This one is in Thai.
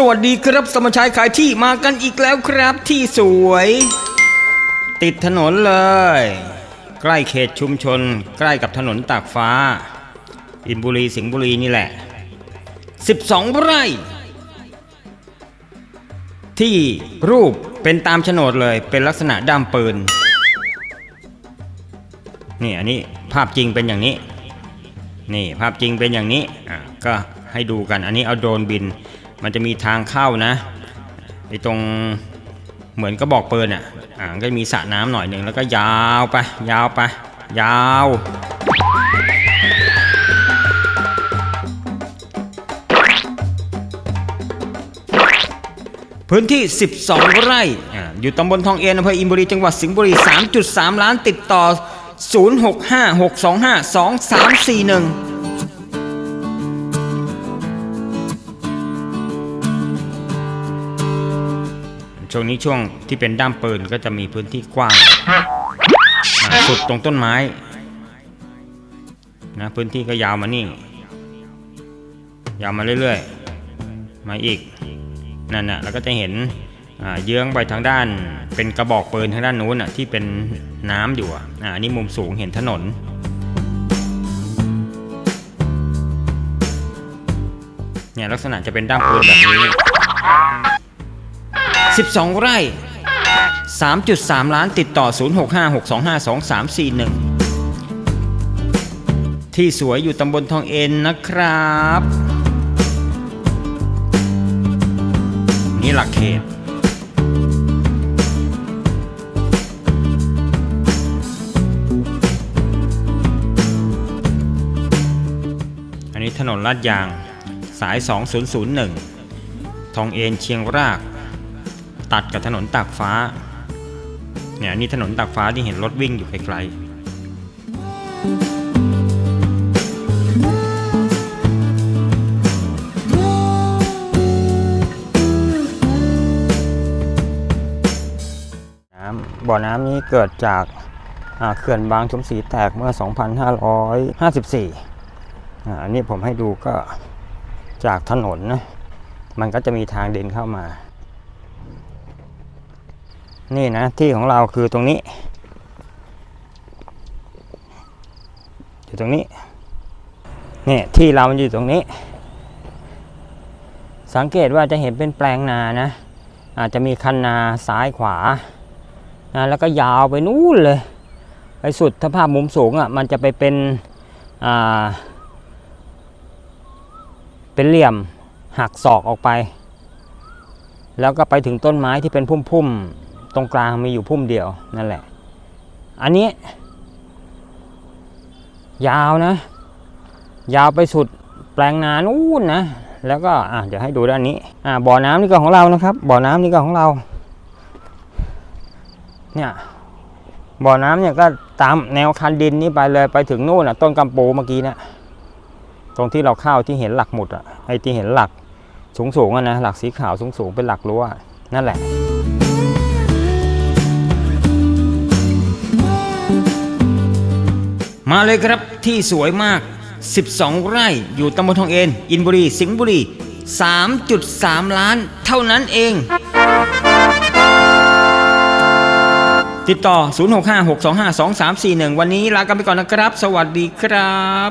สวัสดีครับสมชายขายที่มากันอีกแล้วครับที่สวย ติดถนนเลย ใกล้เขตชุมชน ใกล้กับถนนตากฟ้า อินบุรีสิงห์บุรีนี่แหละ 12 ไร่ ที่รูปเป็นตามโฉนดเลยเป็นลักษณะด้ามปืน นี่อันนี้ภาพจริงเป็นอย่างนี้ นี่ภาพจริงเป็นอย่างนี้อะก็ให้ดูกันอันนี้เอาโดรนบิน มันจะมีทางเข้านะไอตรงเหมือนกระบอกปืนอะอะก็มีสระน้ำหน่อยหนึ่งแล้วก็ยาวไป ยาวไป ยาว พื้นที่ 12 ไร่ออยู่ตำบลทองเอ็นอำเภออินบุรี จังหวัดสิงห์บุรี 3.3 ล้านติดต่อ 0656252341 ช่วงนี้ช่วงที่เป็นด้ามปืนก็จะมีพื้นที่กว้างอะสุดตรงต้นไม้นะพื้นที่ก็ยาวมานี่ ยาวมาเรื่อยๆ มาอีกนั่นน่ะแล้วก็จะเห็นอ่าเยื้องไปทางด้าน เป็นกระบอกปืนทางด้านนู้นน่ะที่เป็นน้ำอยู่อะอ่าอันนี้มุมสูงเห็นถนน เนี่ยลักษณะจะเป็นด้ามปืนแบบนี้ 12 ไร่ 3.3 ล้านติดต่อ 0656252341 ที่สวยอยู่ตำบลทองเอ็นนะครับ นี่หลักเขตอันนี้ถนนลาดยาง สาย 2001 ทองเอ็นเชียงราก ตัดกับถนนตากฟ้า เนี่ยนี่ถนนตากฟ้าที่เห็นรถวิ่งอยู่ไกลๆน้ำบ่อน้ำนี้เกิดจากเขื่อนบางชมศรีแตกเมื่อ 2554อันนี้ผมให้ดูก็จากถนนนะ มันก็จะมีทางเดินเข้ามา นี่นะที่ของเราคือตรงนี้อยู่ตรงนี้เนี่ยที่เรามันอยู่ตรงนี้ สังเกตว่าจะเห็นเป็นแปลงนานะ อาจจะมีคันนาซ้ายขวานะแล้วก็ยาวไปนู่นเลยไปสุดถ้าภาพมุมสูงอะมันจะไปเป็นอ่าเป็นเหลี่ยมหักศอกออกไป แล้วก็ไปถึงต้นไม้ที่เป็นพุ่มๆ ตรงกลางมีอยู่พุ่มเดียวนั่นแหละ อันนี้ ยาวนะ ยาวไปสุดแปลงนานู่นนะ แล้วก็อะเดี๋ยวให้ดูด้านนี้อ่าบ่อน้ำนี่ก็ของเรานะครับ บ่อน้ำนี่ก็ของเรา เนี่ยบ่อน้ำเนี่ยก็ตามแนวคันดินนี้ไปเลยไปถึงนู่นอะ ต้นกำปูเมื่อกี้นะตรงที่เราเข้าที่เห็นหลักหมุดอะไอ้ที่เห็นหลักสูงๆอะนะหลักสีขาวสูงๆเป็นหลักรั้วนั่นแหละ มาเลยครับที่สวยมาก 12 ไร่อยู่ตำบลทองเอ็นอินบุรี สิงห์บุรี 3.3 ล้านเท่านั้นเอง ติดต่อ 0656252341 วันนี้ลากันไปก่อนนะครับ สวัสดีครับ